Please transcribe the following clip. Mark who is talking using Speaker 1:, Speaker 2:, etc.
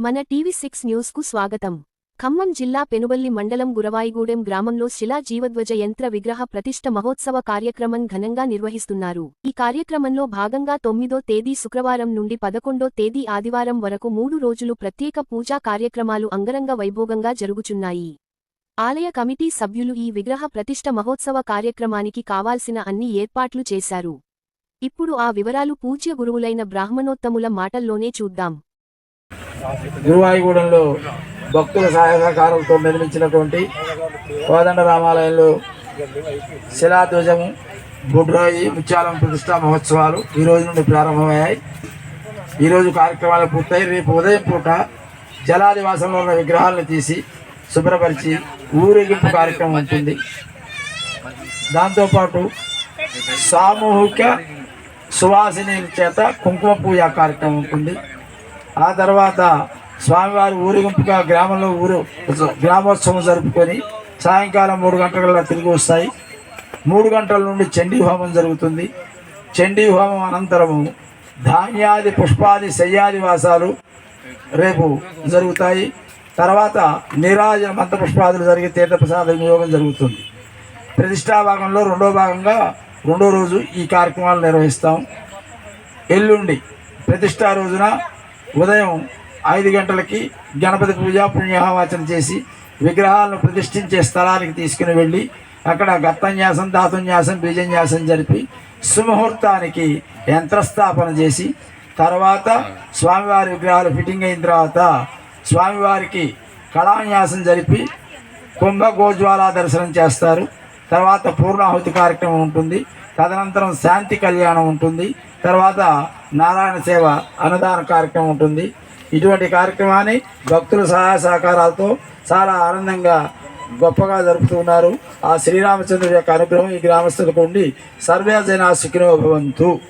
Speaker 1: మన TV six న్యూస్కు స్వాగతం. ఖమ్మం జిల్లా పెనుబల్లి మండలం గురవాయిగూడెం గ్రామంలో శిలా జీవధ్వజ యంత్ర విగ్రహ ప్రతిష్ఠ మహోత్సవ కార్యక్రమం ఘనంగా నిర్వహిస్తున్నారు. ఈ కార్యక్రమంలో భాగంగా తొమ్మిదో తేదీ శుక్రవారం నుండి పదకొండో తేదీ ఆదివారం వరకు మూడు రోజులు ప్రత్యేక పూజా కార్యక్రమాలు అంగరంగ వైభోగంగా జరుగుచున్నాయి. ఆలయ కమిటీ సభ్యులు ఈ విగ్రహ ప్రతిష్ఠ మహోత్సవ కార్యక్రమానికి కావాల్సిన అన్ని ఏర్పాట్లు చేశారు. ఇప్పుడు ఆ వివరాలు పూజ్య గురువులైన బ్రాహ్మణోత్తముల మాటల్లోనే చూద్దాం.
Speaker 2: గురువాయిగూడెంలో భక్తుల సహాయ సహకారంతో నిర్మించినటువంటి కోదండ రామాలయంలో శిలాధ్వజము బుడ్రాయి ముత్యాలం ప్రతిష్టా మహోత్సవాలు ఈ రోజు నుండి ప్రారంభమయ్యాయి. ఈరోజు కార్యక్రమాలు పూర్తయి రేపు ఉదయం పూట జలాదివాసంలో ఉన్న విగ్రహాలను తీసి శుభ్రపరిచి ఊరేగింపు కార్యక్రమం ఉంటుంది. దాంతోపాటు సామూహిక సువాసిని చేత కుంకుమ పూజ కార్యక్రమం ఉంటుంది. ఆ తర్వాత స్వామివారి ఊరేగింపుగా గ్రామంలో ఊరు గ్రామోత్సవం జరుపుకొని సాయంకాలం మూడు గంటల తిరిగి వస్తాయి. మూడు గంటల నుండి చండీ హోమం జరుగుతుంది. చండీ హోమం అనంతరము ధాన్యాది పుష్పాది శయ్యాది వాసాలు రేపు జరుగుతాయి. తర్వాత నీరాజ మంత్రపుష్పాదులు జరిగే తీర్థప్రసాద వినియోగం జరుగుతుంది. ప్రతిష్టా భాగంలో రెండో భాగంగా రెండో రోజు ఈ కార్యక్రమాలు నిర్వహిస్తాం. ఎల్లుండి ప్రతిష్టా రోజున ఉదయం ఐదు గంటలకి గణపతి పూజ పుణ్యవాచన చేసి విగ్రహాలను ప్రతిష్ఠించే స్థలానికి తీసుకుని వెళ్ళి అక్కడ గత్తన్యాసం ధాతున్యాసం బీజన్యాసం జరిపి సుముహూర్తానికి యంత్రస్థాపన చేసి తర్వాత స్వామివారి విగ్రహాలు ఫిట్టింగ్ అయిన తర్వాత స్వామివారికి కళాన్యాసం జరిపి కుంభగోజ్వాల దర్శనం చేస్తారు. తర్వాత పూర్ణాహుతి కార్యక్రమం ఉంటుంది. తదనంతరం శాంతి కళ్యాణం ఉంటుంది. తర్వాత నారాయణ సేవ అన్నదాన కార్యక్రమం ఉంటుంది. ఇటువంటి కార్యక్రమాన్ని భక్తుల సహాయ సహకారాలతో చాలా ఆనందంగా గొప్పగా జరుపుతున్నారు. ఆ శ్రీరామచంద్రుడి యొక్క అనుగ్రహం ఈ గ్రామస్తులకు ఉండి సర్వే జనా భవంతు.